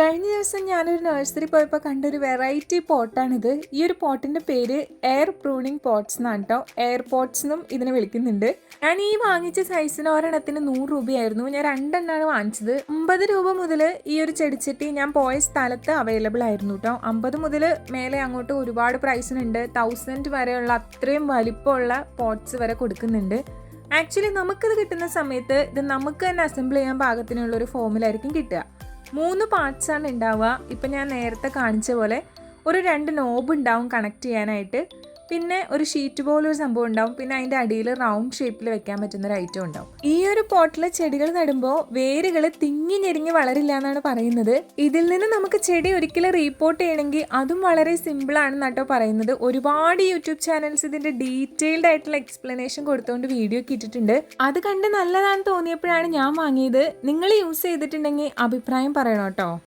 കഴിഞ്ഞ ദിവസം ഞാനൊരു നഴ്സറി പോയപ്പോൾ കണ്ടൊരു വെറൈറ്റി പോട്ടാണിത് ഈ ഒരു പോട്ടിന്റെ പേര് എയർ പ്രൂണിങ് പോട്ട്സ് എന്നാണ് കേട്ടോ എയർ പോട്ട്സ് എന്നും ഇതിനെ വിളിക്കുന്നുണ്ട്. ഞാൻ ഈ വാങ്ങിച്ച സൈസിന് ഒരെണ്ണത്തിന് നൂറ് രൂപയായിരുന്നു. ഞാൻ രണ്ടെണ്ണമാണ് വാങ്ങിച്ചത്. അമ്പത് രൂപ മുതൽ ഈ ഒരു ചെടിച്ചട്ടി ഞാൻ പോയ സ്ഥലത്ത് അവൈലബിൾ ആയിരുന്നു കേട്ടോ അമ്പത് മുതൽ മേലെ അങ്ങോട്ട് ഒരുപാട് പ്രൈസിനുണ്ട് തൗസൻഡ് വരെയുള്ള അത്രയും വലിപ്പമുള്ള പോട്ട്സ് വരെ കൊടുക്കുന്നുണ്ട്. ആക്ച്വലി നമുക്കിത് കിട്ടുന്ന സമയത്ത് ഇത് നമുക്ക് തന്നെ അസംബിൾ ചെയ്യാൻ പാകത്തിനുള്ള ഒരു ഫോമിലായിരിക്കും കിട്ടുക. മൂന്ന് പാർട്സാണ് ഉണ്ടാവുക. ഇപ്പം ഞാൻ നേരത്തെ കാണിച്ച പോലെ ഒരു രണ്ട് നോബ് ഉണ്ടാവും കണക്ട് ചെയ്യാനായിട്ട്. പിന്നെ ഒരു ഷീറ്റ് പോലെ ഒരു സംഭവം ഉണ്ടാവും. പിന്നെ അതിന്റെ അടിയിൽ റൗണ്ട് ഷേപ്പിൽ വെക്കാൻ പറ്റുന്ന ഒരു ഐറ്റം ഉണ്ടാവും. ഈ ഒരു പോട്ടിൽ ചെടികൾ നടുമ്പോൾ വേരുകൾ തിങ്ങി ഞെരിങ്ങി വളരില്ല എന്നാണ് പറയുന്നത്. ഇതിൽ നിന്ന് നമുക്ക് ചെടി ഒരിക്കലും റീപ്പോർട്ട് ചെയ്യണമെങ്കിൽ അതും വളരെ സിമ്പിൾ നട്ടോ പറയുന്നത്. ഒരുപാട് യൂട്യൂബ് ചാനൽസ് ഇതിന്റെ ഡീറ്റെയിൽഡ് ആയിട്ടുള്ള എക്സ്പ്ലനേഷൻ കൊടുത്തുകൊണ്ട് വീഡിയോ ഒക്കെ ഇട്ടിട്ടുണ്ട്. അത് കണ്ട് നല്ലതാണെന്ന് തോന്നിയപ്പോഴാണ് ഞാൻ വാങ്ങിയത്. നിങ്ങൾ യൂസ് ചെയ്തിട്ടുണ്ടെങ്കിൽ അഭിപ്രായം പറയണം